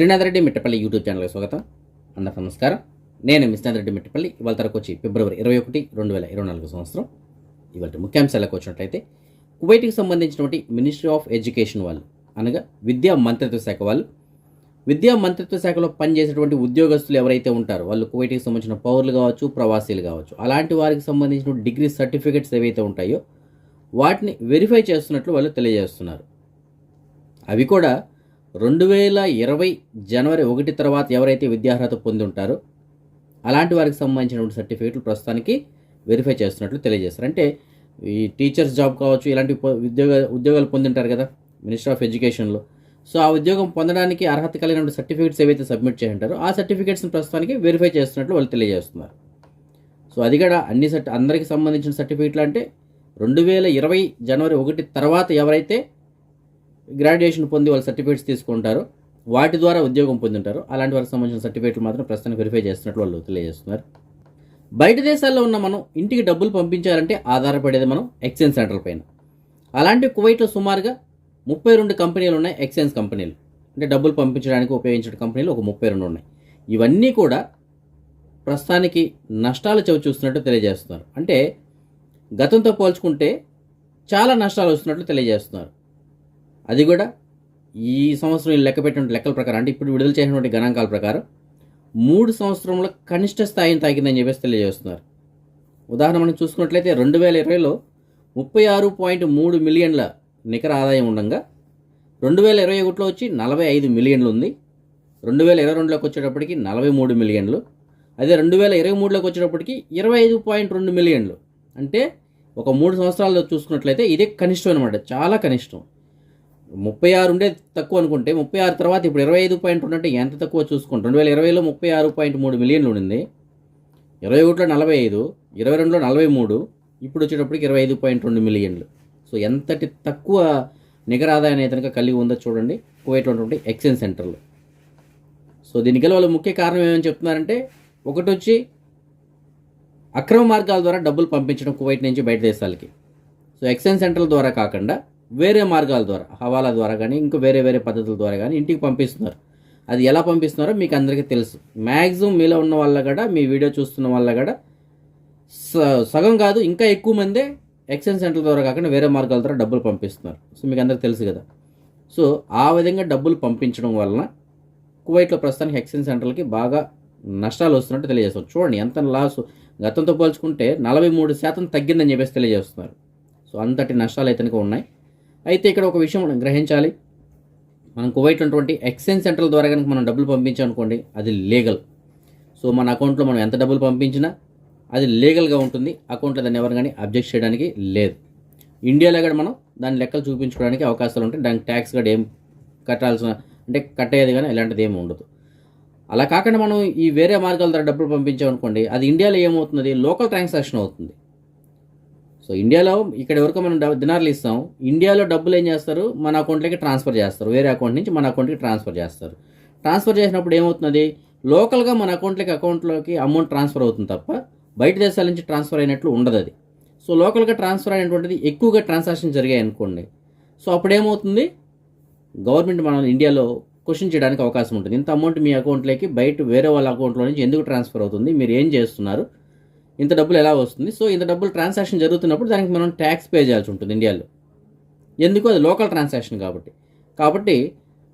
Srinath Reddy Mittapalli YouTube ఛానల్కి స్వాగతం. అందరికీ నమస్కారం. నేను మిస్నాథ్ రెడ్డి మిట్టపల్లి. ఇవాళ తరకు వచ్చి ఫిబ్రవరి ఇరవై ఒకటి రెండు వేల ఇరవై నాలుగు సంవత్సరం. ఇవాళ ముఖ్యాంశాలకు వచ్చినట్లయితే కువైట్కి సంబంధించినటువంటి మినిస్ట్రీ ఆఫ్ ఎడ్యుకేషన్ వాళ్ళు అనగా విద్యా మంత్రిత్వ శాఖ వాళ్ళు విద్యా మంత్రిత్వ శాఖలో పనిచేసేటువంటి ఉద్యోగస్తులు ఎవరైతే ఉంటారో వాళ్ళు కువైట్కి సంబంధించిన పౌరులు కావచ్చు ప్రవాసీలు కావచ్చు అలాంటి వారికి సంబంధించిన డిగ్రీ సర్టిఫికెట్స్ ఏవైతే ఉంటాయో వాటిని వెరిఫై చేస్తున్నట్లు వాళ్ళు తెలియజేస్తున్నారు. అవి కూడా రెండు వేల ఇరవై జనవరి ఒకటి తర్వాత ఎవరైతే విద్యార్హత పొంది ఉంటారో అలాంటి వారికి సంబంధించినటువంటి సర్టిఫికేట్లు ప్రస్తుతానికి వెరిఫై చేస్తున్నట్లు తెలియజేస్తారు. అంటే ఈ టీచర్స్ జాబ్ కావచ్చు ఇలాంటి ఉద్యోగ ఉద్యోగాలు పొందింటారు కదా మినిస్టర్ ఆఫ్ ఎడ్యుకేషన్లో. సో ఆ ఉద్యోగం పొందడానికి అర్హత కలిగిన సర్టిఫికేట్స్ ఏవైతే సబ్మిట్ చేసి ఉంటారో ఆ సర్టిఫికేట్స్ని ప్రస్తుతానికి వెరిఫై చేస్తున్నట్లు వాళ్ళు తెలియజేస్తున్నారు. సో అది కూడా అన్ని సర్టి అందరికి సంబంధించిన సర్టిఫికేట్లు అంటే రెండు వేల ఇరవై జనవరి ఒకటి తర్వాత ఎవరైతే గ్రాడ్యుయేషన్ పొంది వాళ్ళు సర్టిఫికేట్స్ తీసుకుంటారు. వాటి ద్వారా ఉద్యోగం పొందుంటారు. అలాంటి వారికి సంబంధించిన సర్టిఫికేట్లు మాత్రం ప్రస్తుతానికి వెరిఫై చేస్తున్నట్లు వాళ్ళు తెలియజేస్తున్నారు. బయట దేశాల్లో ఉన్న మనం ఇంటికి డబ్బులు పంపించాలంటే ఆధారపడేది మనం ఎక్స్చేంజ్ సెంటర్ పైన. అలాంటి కువైట్లో సుమారుగా ముప్పై రెండు కంపెనీలు ఉన్నాయి ఎక్స్చేంజ్ కంపెనీలు. అంటే డబ్బులు పంపించడానికి ఉపయోగించిన కంపెనీలు ఒక ముప్పై రెండు ఉన్నాయి. ఇవన్నీ కూడా ప్రస్తుతానికి నష్టాలు చవి చూస్తున్నట్టు తెలియజేస్తున్నారు. అంటే గతంతో పోల్చుకుంటే చాలా నష్టాలు వస్తున్నట్లు తెలియజేస్తున్నారు. అది కూడా ఈ సంవత్సరం వీళ్ళు లెక్క పెట్టిన లెక్కల ప్రకారం అంటే ఇప్పుడు విడుదల చేసినటువంటి గణాంకాల ప్రకారం మూడు సంవత్సరంలో కనిష్ట స్థాయిని తాకిందని చెప్పేసి తెలియజేస్తున్నారు. ఉదాహరణ మనం చూసుకున్నట్లయితే రెండు వేల ఇరవైలో ముప్పై ఆరు పాయింట్ మూడు మిలియన్ల నికర ఆదాయం ఉండగా రెండు వేల ఇరవై ఒకటిలో వచ్చి నలభై ఐదు మిలియన్లు ఉంది. రెండు వేల ఇరవై రెండులోకి వచ్చేటప్పటికి నలభై మూడు మిలియన్లు. అదే రెండు వేల ఇరవై మూడులోకి వచ్చేటప్పటికి ఇరవై ఐదు పాయింట్ రెండు మిలియన్లు. అంటే ఒక మూడు సంవత్సరాల్లో చూసుకున్నట్లయితే ఇదే కనిష్టం అనమాట చాలా కనిష్టం. ముప్పై ఆరు ఉండే తక్కువ అనుకుంటే ముప్పై ఆరు తర్వాత ఇప్పుడు ఇరవై ఐదు పాయింట్ ఉంటే ఎంత తక్కువ చూసుకుంటాం? రెండు వేల ఇరవైలో ముప్పై ఆరు పాయింట్ మూడు మిలియన్లు ఉండింది. ఇరవై ఒకటిలో నలభై ఐదు ఇరవై రెండులో నలభై మూడు ఇప్పుడు వచ్చేటప్పటికి ఇరవై ఐదు పాయింట్ రెండు మిలియన్లు. సో ఎంతటి తక్కువ నికర ఆదాయాన్ని కనుక కలిగి ఉందో చూడండి. పోయేటటువంటి ఎక్స్చేంజ్ సెంటర్లు. సో దీనికి వాళ్ళ వాళ్ళు ముఖ్య కారణం ఏమని చెప్తున్నారంటే ఒకటి వచ్చి అక్రమ మార్గాల ద్వారా డబ్బులు పంపించడం కువైట్ నుంచి బయట దేశాలకి. సో ఎక్స్చేంజ్ సెంటర్ల ద్వారా కాకుండా వేరే మార్గాల ద్వారా హవాలా ద్వారా కానీ ఇంకా వేరే వేరే పద్ధతుల ద్వారా కానీ ఇంటికి పంపిస్తున్నారు. అది ఎలా పంపిస్తున్నారో మీకు అందరికీ తెలుసు. మ్యాక్సిమం మీలో ఉన్న వాళ్ళ కూడా మీ వీడియో చూస్తున్న వాళ్ళ కూడా స- సగం కాదు ఇంకా ఎక్కువ మందే ఎక్స్చేంజ్ సెంటర్ ద్వారా కాకుండా వేరే మార్గాల ద్వారా డబ్బులు పంపిస్తున్నారు. సో మీకు అందరికీ తెలుసు కదా. సో ఆ విధంగా డబ్బులు పంపించడం వలన కువైట్లో ప్రస్తుతానికి ఎక్స్చేంజ్ సెంటర్లకి బాగా నష్టాలు వస్తున్నట్టు తెలియజేస్తారు చూడండి ఎంత లాస్. గతంతో పోల్చుకుంటే నలభై మూడు శాతం తగ్గిందని చెప్పేసి తెలియజేస్తున్నారు. సో అంతటి నష్టాలు అయితే ఉన్నాయి. అయితే ఇక్కడ ఒక విషయం మనం గ్రహించాలి. మనం కువైట్ ఉన్నటువంటి ఎక్స్చేంజ్ సెంటర్ల ద్వారా కనుక మనం డబ్బులు పంపించామనుకోండి అది లీగల్. సో మన అకౌంట్లో మనం ఎంత డబ్బులు పంపించినా అది లీగల్గా ఉంటుంది. అకౌంట్లో దాన్ని ఎవరు కానీ అబ్జెక్ట్ చేయడానికి లేదు. ఇండియాలో కూడా మనం దాని లెక్కలు చూపించుకోవడానికి అవకాశాలు ఉంటాయి. దానికి ట్యాక్స్ కూడా ఏం కట్టాల్సిన అంటే కట్టేది కానీ ఇలాంటిది ఏమి ఉండదు. అలా కాకుండా మనం ఈ వేరే మార్గాల ద్వారా డబ్బులు పంపించామనుకోండి అది ఇండియాలో ఏమవుతుంది? లోకల్ ట్రాన్సాక్షన్ అవుతుంది. సో ఇండియాలో ఇక్కడ ఎవరికి మనం దినార్లు ఇస్తాం. ఇండియాలో డబ్బులు ఏం చేస్తారు? మన అకౌంట్లోకి ట్రాన్స్ఫర్ చేస్తారు. వేరే అకౌంట్ నుంచి మన అకౌంట్కి ట్రాన్స్ఫర్ చేస్తారు. ట్రాన్స్ఫర్ చేసినప్పుడు ఏమవుతుంది లోకల్గా మన అకౌంట్లోకి అకౌంట్లోకి అమౌంట్ ట్రాన్స్ఫర్ అవుతుంది తప్ప బయట దేశాల నుంచి ట్రాన్స్ఫర్ అయినట్లు ఉండదు అది. సో లోకల్గా ట్రాన్స్ఫర్ అయినటువంటిది ఎక్కువగా ట్రాన్సాక్షన్ జరిగాయి అనుకోండి. సో అప్పుడు ఏమవుతుంది గవర్నమెంట్ మన ఇండియాలో క్వశ్చన్ చేయడానికి అవకాశం ఉంటుంది. ఇంత అమౌంట్ మీ అకౌంట్లోకి బయట వేరే వాళ్ళ అకౌంట్లో నుంచి ఎందుకు ట్రాన్స్ఫర్ అవుతుంది? మీరు ఏం చేస్తున్నారు? ఇంత డబ్బులు ఎలా వస్తుంది? సో ఇంత డబ్బులు ట్రాన్సాక్షన్ జరుగుతున్నప్పుడు దానికి మనం ట్యాక్స్ పే చేయాల్సి ఉంటుంది ఇండియాలో. ఎందుకు? అది లోకల్ ట్రాన్సాక్షన్ కాబట్టి. కాబట్టి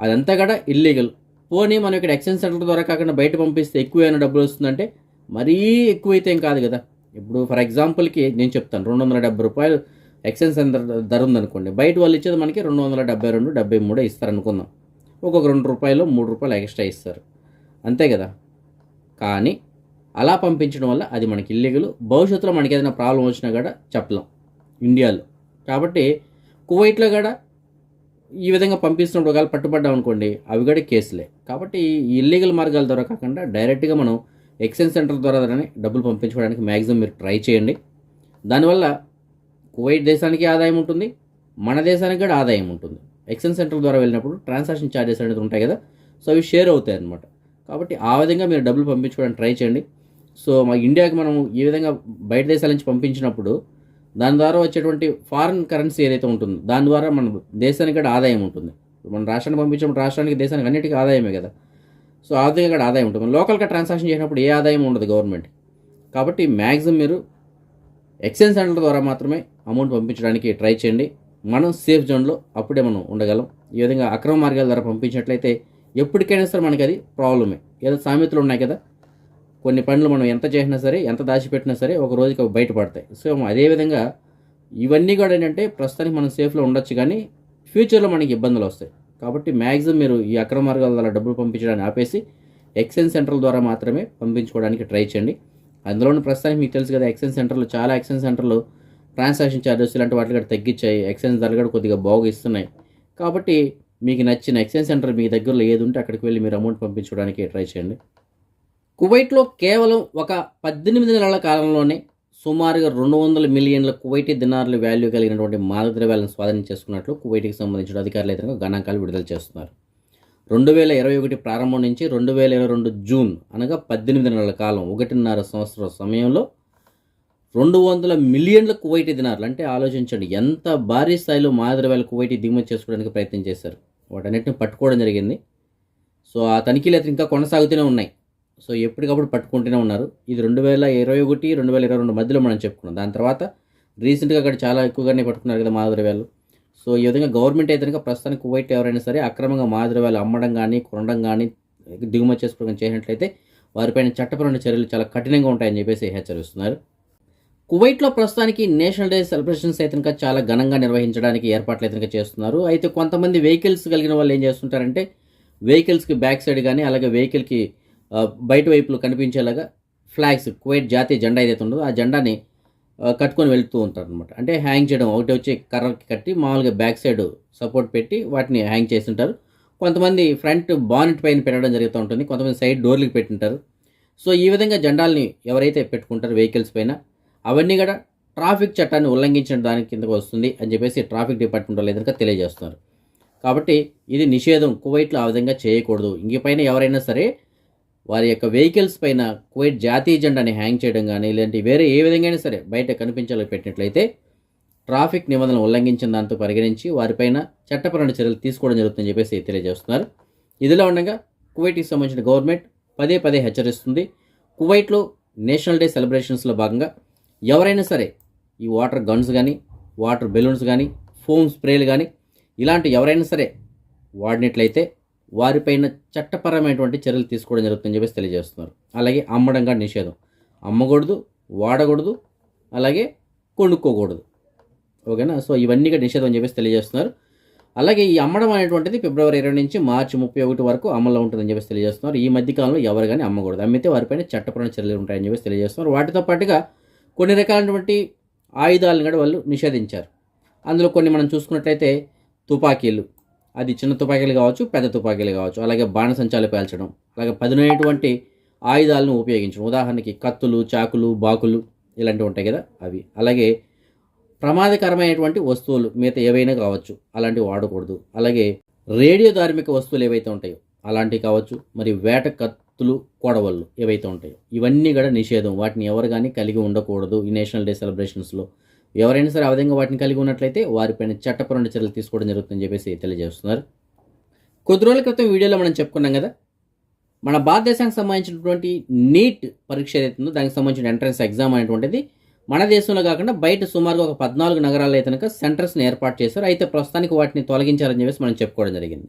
అదంతా కూడా ఇల్లీగల్ పోనీ మనం ఇక్కడ ఎక్స్చేంజ్ సెంటర్ ద్వారా కాకుండా బయట పంపిస్తే ఎక్కువైన డబ్బులు వస్తుందంటే మరీ ఎక్కువైతే ఏం కాదు కదా. ఇప్పుడు ఫర్ ఎగ్జాంపుల్కి నేను చెప్తాను రెండు వందల డెబ్బై రూపాయలు ఎక్స్చేంజ్ సెంటర్ ధర ఉందనుకోండి. బయట వాళ్ళు ఇచ్చేది మనకి రెండు వందల డెబ్బై రెండు డెబ్బై మూడే ఇస్తారు అనుకుందాం ఒక్కొక్క రెండు రూపాయలు మూడు రూపాయలు ఎక్స్ట్రా ఇస్తారు. అంతే కదా. కానీ అలా పంపించడం వల్ల అది మనకి ఇల్లీగల్ భవిష్యత్తులో మనకి ఏదైనా ప్రాబ్లం వచ్చినా కూడా చెప్పలేం. ఇండియాలో. కాబట్టి కువైట్లో కూడా ఈ విధంగా పంపిస్తున్నప్పుడు ఒకవేళ పట్టుబడ్డాం అనుకోండి అవి కూడా కేసులే. కాబట్టి ఈ ఇల్లీగల్ మార్గాల ద్వారా కాకుండా డైరెక్ట్గా మనం ఎక్స్చేంజ్ సెంటర్ ద్వారా డబ్బులు పంపించుకోవడానికి మ్యాక్సిమం మీరు ట్రై చేయండి. దానివల్ల కువైట్ దేశానికి ఆదాయం ఉంటుంది మన దేశానికి కూడా ఆదాయం ఉంటుంది. ఎక్స్చేంజ్ సెంటర్ ద్వారా వెళ్ళినప్పుడు ట్రాన్సాక్షన్ ఛార్జెస్ అనేది ఉంటాయి కదా సో అవి షేర్ అవుతాయి అన్నమాట. కాబట్టి ఆ విధంగా మీరు డబ్బులు పంపించుకోవడానికి ట్రై చేయండి. సో మా ఇండియాకి మనం ఏ విధంగా బయట దేశాల నుంచి పంపించినప్పుడు దాని ద్వారా వచ్చేటువంటి ఫారిన్ కరెన్సీ ఏదైతే ఉంటుందో దాని ద్వారా మన దేశానికి కూడా ఆదాయం ఉంటుంది. మన రాష్ట్రానికి పంపించినప్పుడు రాష్ట్రానికి దేశానికి అన్నిటికీ ఆదాయమే కదా. సో ఆదాయం కూడా ఆదాయం ఉంటుంది. మనం లోకల్గా ట్రాన్సాక్షన్ చేసినప్పుడు ఏ ఆదాయం ఉండదు గవర్నమెంట్ కాబట్టి మ్యాక్సిమం మీరు ఎక్స్చేంజ్ సెంటర్ ద్వారా మాత్రమే అమౌంట్ పంపించడానికి ట్రై చేయండి. మనం సేఫ్ జోన్లో అప్పుడే మనం ఉండగలం. ఈ విధంగా అక్రమ మార్గాల ద్వారా పంపించినట్లయితే ఎప్పటికైనా సరే మనకి అది ప్రాబ్లమే ఏదో సామెతలు ఉన్నాయి కదా కొన్ని పనులు మనం ఎంత చేసినా సరే ఎంత దాచిపెట్టినా సరే ఒక రోజుకి అవి బయటపడతాయి. సో అదేవిధంగా ఇవన్నీ కూడా ఏంటంటే ప్రస్తుతానికి మనం సేఫ్లో ఉండొచ్చు కానీ ఫ్యూచర్లో మనకి ఇబ్బందులు వస్తాయి. కాబట్టి మ్యాక్సిమం మీరు ఈ అక్రమ మార్గాల ద్వారా డబ్బులు పంపించడానికి ఆపేసి ఎక్స్చేంజ్ సెంటర్ల ద్వారా మాత్రమే పంపించుకోవడానికి ట్రై చేయండి. అందులోనూ ప్రస్తుతానికి మీకు తెలుసు కదా ఎక్స్చేంజ్ సెంటర్లు చాలా ఎక్స్చేంజ్ సెంటర్లు ట్రాన్సాక్షన్ ఛార్జెస్ ఇలాంటి వాటికి కూడా తగ్గించాయి. ఎక్స్చేంజ్ ధరలు కూడా కొద్దిగా బాగా ఇస్తున్నాయి. కాబట్టి మీకు నచ్చిన ఎక్స్చేంజ్ సెంటర్ మీ దగ్గరలో ఏది ఉంటే అక్కడికి వెళ్ళి మీరు అమౌంట్ పంపించుకోవడానికి ట్రై చేయండి. కువైట్లో కేవలం ఒక పద్దెనిమిది నెలల కాలంలోనే సుమారుగా రెండు వందల మిలియన్ల కువైటీ దినార్ల వాల్యూ కలిగినటువంటి మాదక ద్రవ్యాలను స్వాధీనం చేసుకున్నట్లు కువైట్కి సంబంధించిన అధికారులు అయితే గణాంకాలు విడుదల చేస్తున్నారు. రెండు వేల ఇరవై ఒకటి ప్రారంభం నుంచి రెండు వేల ఇరవై రెండు జూన్ అనగా పద్దెనిమిది నెలల కాలం ఒకటిన్నర సంవత్సరం సమయంలో రెండు వందల మిలియన్ల కువైటీ దినార్లు అంటే ఆలోచించండి ఎంత భారీ స్థాయిలో మాదద్రవ్యాలు కువైటీ దిగుమతి చేసుకోవడానికి ప్రయత్నం చేశారు. వాటన్నిటిని పట్టుకోవడం జరిగింది. సో ఆ తనిఖీలు అయితే ఇంకా కొనసాగుతూనే ఉన్నాయి. సో ఎప్పటికప్పుడు పట్టుకుంటూనే ఉన్నారు. ఇది రెండు వేల ఇరవై ఒకటి రెండు వేల ఇరవై రెండు మధ్యలో మనం చెప్పుకున్నాం. దాని తర్వాత రీసెంట్గా అక్కడ చాలా ఎక్కువగానే పట్టుకున్నారు కదా మాదక సో ఈ విధంగా గవర్నమెంట్ అయితే కనుక ప్రస్తుతానికి కువైట్ ఎవరైనా సరే అక్రమంగా మాదక ద్రవ్యాలు అమ్మడం కానీ కొనడం కానీ దిగుమతి చేసుకోవడం చేసినట్లయితే వారిపైన చట్టపరమైన చర్యలు చాలా కఠినంగా ఉంటాయని చెప్పేసి హెచ్చరిస్తున్నారు. కువైట్లో ప్రస్తుతానికి నేషనల్ డే సెలబ్రేషన్స్ అయితే కనుక చాలా ఘనంగా నిర్వహించడానికి ఏర్పాట్లు అయితే కనుక చేస్తున్నారు. అయితే కొంతమంది వెహికల్స్ కలిగిన వాళ్ళు ఏం చేస్తుంటారంటే వెహికల్స్కి బ్యాక్ సైడ్ కానీ అలాగే వెహికల్కి బయట వైపులు కనిపించేలాగా ఫ్లాగ్స్ కువైట్ జాతీయ జెండా ఏదైతే ఉందో ఆ జెండాని కట్టుకొని వెళ్తూ ఉంటారు అనమాట అంటే హ్యాంగ్ చేయడం ఒకటి వచ్చి కర్రకి కట్టి మామూలుగా బ్యాక్ సైడ్ సపోర్ట్ పెట్టి వాటిని హ్యాంగ్ చేస్తుంటారు. కొంతమంది ఫ్రంట్ బానెట్ పైన పెట్టడం జరుగుతూ ఉంటుంది కొంతమంది సైడ్ డోర్లకు పెట్టింటారు. సో ఈ విధంగా జెండాల్ని ఎవరైతే పెట్టుకుంటారు వెహికల్స్ పైన అవన్నీ కూడా ట్రాఫిక్ చట్టాన్ని ఉల్లంఘించిన దాని కిందకు వస్తుంది అని చెప్పేసి ట్రాఫిక్ డిపార్ట్మెంట్ వాళ్ళు ఎదురుగా తెలియజేస్తున్నారు. కాబట్టి ఇది నిషేధం కువైట్లో ఆ విధంగా చేయకూడదు. ఇంకపైన ఎవరైనా సరే వారి యొక్క వెహికల్స్ పైన కువైట్ జాతీయ జెండాని హ్యాంగ్ చేయడం కానీ లేదంటే వేరే ఏ విధంగా అయినా సరే బయట కనిపించాలని పెట్టినట్లయితే ట్రాఫిక్ నిబంధనలు ఉల్లంఘించిన దాంతో పరిగణించి వారిపైన చట్టపరమైన చర్యలు తీసుకోవడం జరుగుతుందని చెప్పేసి తెలియజేస్తున్నారు. ఇదిలో ఉండగా కువైట్కి సంబంధించిన గవర్నమెంట్ పదే పదే హెచ్చరిస్తుంది. కువైట్లో నేషనల్ డే సెలబ్రేషన్స్లో భాగంగా ఎవరైనా సరే ఈ వాటర్ గన్స్ కానీ వాటర్ బెలూన్స్ కానీ ఫోమ్ స్ప్రేలు కానీ ఇలాంటి ఎవరైనా సరే వాడినట్లయితే వారిపైన చట్టపరమైనటువంటి చర్యలు తీసుకోవడం జరుగుతుందని చెప్పేసి తెలియజేస్తున్నారు. అలాగే అమ్మడం కూడా నిషేధం. అమ్మకూడదు వాడకూడదు అలాగే కొనుక్కోకూడదు. ఓకేనా? సో ఇవన్నీ కూడా నిషేధం అని చెప్పేసి తెలియజేస్తున్నారు. అలాగే ఈ అమ్మడం అనేటువంటిది ఫిబ్రవరి ఇరవై నుంచి మార్చి ముప్పై ఒకటి వరకు అమల్లో ఉంటుందని చెప్పేసి తెలియజేస్తున్నారు. ఈ మధ్య కాలంలో ఎవరు కానీ అమ్మకూడదు. అమ్మితే వారిపైన చట్టపరమైన చర్యలు ఉంటాయని చెప్పేసి తెలియజేస్తున్నారు. వాటితో పాటుగా కొన్ని రకాలైనటువంటి ఆయుధాలను కూడా వాళ్ళు నిషేధించారు. అందులో కొన్ని మనం చూసుకున్నట్లయితే తుపాకీలు అది చిన్న తుపాకీలు కావచ్చు పెద్ద తుపాకీలు కావచ్చు. అలాగే బాణసంచాలు పేల్చడం అలాగే పదునైనటువంటి ఆయుధాలను ఉపయోగించడం. ఉదాహరణకి కత్తులు చాకులు బాకులు ఇలాంటివి ఉంటాయి కదా అవి. అలాగే ప్రమాదకరమైనటువంటి వస్తువులు మిగతా ఏవైనా కావచ్చు అలాంటివి వాడకూడదు. అలాగే రేడియో ధార్మిక వస్తువులు ఏవైతే ఉంటాయో అలాంటివి కావచ్చు మరి వేట కత్తులు కొడవళ్ళు ఏవైతే ఉంటాయో ఇవన్నీ కూడా నిషేధం. వాటిని ఎవరు కానీ కలిగి ఉండకూడదు ఈ నేషనల్ డే సెలబ్రేషన్స్లో. ఎవరైనా సరే ఆ విధంగా వాటిని కలిగి ఉన్నట్లయితే వారిపైన చట్టపరమైన చర్యలు తీసుకోవడం జరుగుతుందని చెప్పేసి తెలియజేస్తున్నారు. కొద్ది రోజుల క్రితం వీడియోలో మనం చెప్పుకున్నాం కదా మన భారతదేశానికి సంబంధించినటువంటి నీట్ పరీక్ష ఏదైతుందో దానికి సంబంధించిన ఎంట్రన్స్ ఎగ్జామ్ అనేటువంటిది మన దేశంలో కాకుండా బయట సుమారుగా ఒక పద్నాలుగు నగరాల్లో అయితే కనుక సెంటర్స్ని ఏర్పాటు చేశారు. అయితే ప్రస్తుతానికి వాటిని తొలగించారని చెప్పేసి మనం చెప్పుకోవడం జరిగింది.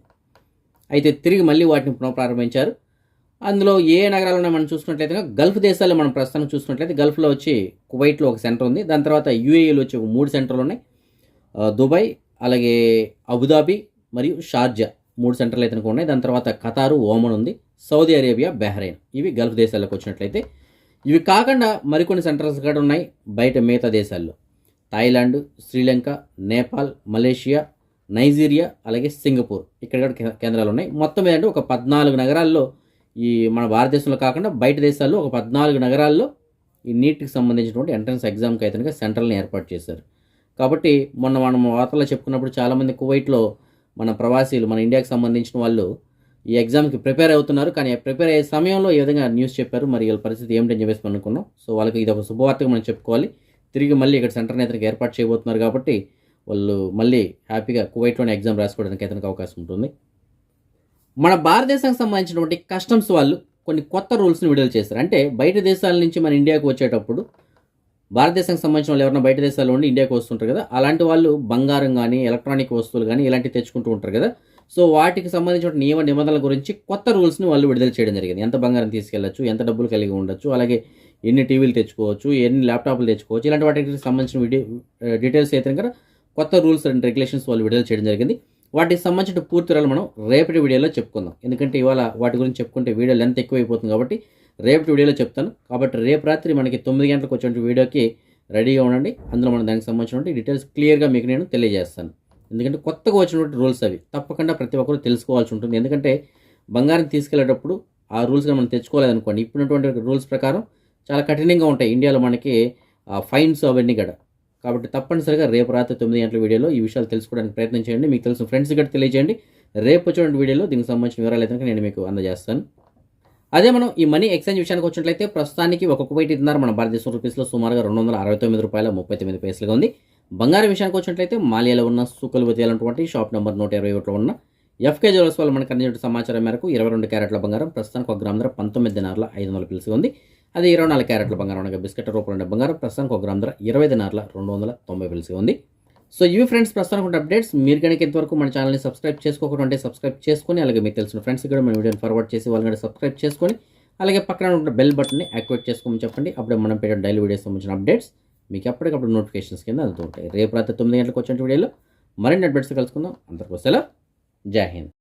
అయితే తిరిగి మళ్ళీ వాటిని పునఃప్రారంభించారు అందులో ఏ నగరాలను మనం చూసుకున్నట్లయితే గల్ఫ్ దేశాల్లో మనం ప్రస్తుతం చూసుకున్నట్లయితే గల్ఫ్లో వచ్చి కువైట్లో ఒక సెంటర్ ఉంది. దాని తర్వాత యూఏఈలో వచ్చి ఒక మూడు సెంటర్లు ఉన్నాయి. దుబాయ్ అలాగే అబుదాబి మరియు షార్జా మూడు సెంటర్లు అయితే ఉన్నాయి. దాని తర్వాత ఖతారు ఓమన్ ఉంది. సౌదీ అరేబియా బహ్రెయిన్ ఇవి గల్ఫ్ దేశాలకు వచ్చినట్లయితే. ఇవి కాకుండా మరికొన్ని సెంటర్స్ కూడా ఉన్నాయి బయట మిగతా దేశాల్లో. Thailand Sri Lanka Nepal Malaysia Nigeria అలాగే సింగపూర్. ఇక్కడ కూడా కేంద్రాలు ఉన్నాయి. మొత్తం ఏంటంటే ఒక పద్నాలుగు నగరాల్లో ఈ మన భారతదేశంలో కాకుండా బయట దేశాల్లో ఒక పద్నాలుగు నగరాల్లో ఈ నీట్కి సంబంధించినటువంటి ఎంట్రన్స్ ఎగ్జామ్కి అయితే కనుక సెంటర్లను ఏర్పాటు చేశారు. కాబట్టి మొన్న మనం వార్తల్లో చెప్పుకున్నప్పుడు చాలామంది కువైట్లో మన ప్రవాసీలు మన ఇండియాకి సంబంధించిన వాళ్ళు ఈ ఎగ్జామ్కి ప్రిపేర్ అవుతున్నారు. కానీ ప్రిపేర్ అయ్యే సమయంలో ఈ విధంగా న్యూస్ చెప్పారు. మరి వీళ్ళ పరిస్థితి ఏమిటని చెప్పేసి మనం అనుకున్నాం. సో వాళ్ళకి ఇది ఒక శుభవార్తగా మనం చెప్పుకోవాలి. తిరిగి మళ్ళీ ఇక్కడ సెంటర్ నేతలకు ఏర్పాటు చేయబోతున్నారు కాబట్టి వాళ్ళు మళ్ళీ హ్యాపీగా కువైట్లోనే ఎగ్జామ్ రాసుకోవడానికి అతనికి అవకాశం ఉంటుంది. మన భారతదేశానికి సంబంధించినటువంటి కస్టమ్స్ వాళ్ళు కొన్ని కొత్త రూల్స్ని విడుదల చేశారు. అంటే బయట దేశాల నుంచి మన ఇండియాకు వచ్చేటప్పుడు భారతదేశానికి సంబంధించిన వాళ్ళు ఎవరైనా బయట దేశాల్లో ఉండి ఇండియాకి వస్తుంటారు కదా అలాంటి వాళ్ళు బంగారం కానీ ఎలక్ట్రానిక్ వస్తువులు కానీ ఇలాంటివి తెచ్చుకుంటూ ఉంటారు కదా. సో వాటికి సంబంధించిన నియమ నిబంధనల గురించి కొత్త రూల్స్ని వాళ్ళు విడుదల చేయడం జరిగింది. ఎంత బంగారం తీసుకెళ్ళచ్చు ఎంత డబ్బులు కలిగి ఉండొచ్చు అలాగే ఎన్ని టీవీలు తెచ్చుకోవచ్చు ఎన్ని ల్యాప్టాప్లు తెచ్చుకోవచ్చు ఇలాంటి వాటికి సంబంధించిన వీడియో డీటెయిల్స్ అయితే కనుక కొత్త రూల్స్ అండ్ రెగ్యులేషన్స్ వాళ్ళు విడుదల చేయడం జరిగింది. వాటికి సంబంధించిన పూర్తి వివరాలు మనం రేపటి వీడియోలో చెప్పుకుందాం. ఎందుకంటే ఇవాళ వాటి గురించి చెప్పుకుంటే వీడియో లెంత్ ఎక్కువైపోతుంది కాబట్టి రేపటి వీడియోలో చెప్తాను. కాబట్టి రేపు రాత్రి మనకి తొమ్మిది గంటలకు వచ్చే వీడియోకి రెడీగా ఉండండి. అందులో మనం దానికి సంబంధించిన డీటెయిల్స్ క్లియర్గా మీకు నేను తెలియజేస్తాను. ఎందుకంటే కొత్తగా వచ్చినటువంటి రూల్స్ అవి తప్పకుండా ప్రతి ఒక్కరు తెలుసుకోవాల్సి ఉంటుంది. ఎందుకంటే బంగారం తీసుకెళ్ళేటప్పుడు ఆ రూల్స్గా మనం తెచ్చుకోలేదనుకోండి. ఇప్పుడున్నటువంటి రూల్స్ ప్రకారం చాలా కఠినంగా ఉంటాయి. ఇండియాలో మనకి ఫైన్స్ అవన్నీ కూడా. కాబట్టి తప్పనిసరిగా రేపు రాత్రి తొమ్మిది గంటల వీడియోలో ఈ విషయాలు తెలుసుకోవడానికి ప్రయత్నం చేయండి. మీకు తెలిసిన ఫ్రెండ్స్ కూడా తెలియజేయండి. రేపు వచ్చిన వీడియోలో దీనికి సంబంధించిన వివరాలు అయితే నేను మీకు అందజేస్తాను. అదే మనం ఈ మనీ ఎక్స్చేంజ్ విషయానికి వచ్చినట్లయితే ప్రస్తుతానికి ఒక కువైట్ ఇద్దరు మన భారతదేశం రూపీస్లో సుమారుగా రెండు వందల అరవై తొమ్మిది రూపాయల ముప్పై తొమ్మిది పైసలుగా ఉంది. బంగారం విషయానికి వచ్చినట్లయితే మాలియాలో ఉన్న సూకలు వతియాలన్నటువంటి షాప్ నెంబర్ నూట ఇరవై ఒకటిలో ఉన్న ఎఫ్కే జ్యువెల్స్ వాళ్ళు మనకు అందించిన సమాచారం మేరకు ఇరవై రెండు క్యారెట్ల బంగారం ప్రస్తుతానికి ఒక గ్రామ ధర పంతొమ్మిది దినార్ల ఐదు వందల పిలుసుగా ఉంది. అదే ఇరవై నాలుగు క్యారెట్ల బంగారం అనగా బిస్కెట్ రూపంలో ఉండే బంగారం. ప్రస్తుతానికి ఒక గ్రామ ధర ఇరవై దినార్ల రెండు వందల తొంభై వెలిసి ఉంది. సో ఇవి ఫ్రెండ్స్ ప్రస్తుతానికి ఉన్న అప్డేట్స్ మీరు కనుక ఇంతవరకు మన ఛానల్ని సబ్స్క్రైబ్ చేసుకోకుండా ఉంటే సబ్స్క్రైబ్ చేసుకొని అలాగే మీకు తెలిసిన ఫ్రెండ్స్ కూడా మన వీడియోని ఫార్వర్డ్ చేసి వాళ్ళని సబ్స్క్రైబ్ చేసుకొని అలాగే పక్కన ఉన్న బెల్ బటన్ని యాక్టివేట్ చేసుకోమని చెప్పండి. అప్పుడే మనం పెట్టిన డైలీ వీడియోస్ సంబంధించిన అప్డేట్స్ మీకు ఎప్పటికప్పుడు నోటిఫికేషన్స్ కింద అందుతుంటాయి రేపు రాత్రి తొమ్మిది గంటలకు వచ్చిన వీడియోలో మరిన్ని అప్డేట్స్ కలుసుకుందాం. అందరికీ సెలవు. జై హింద్.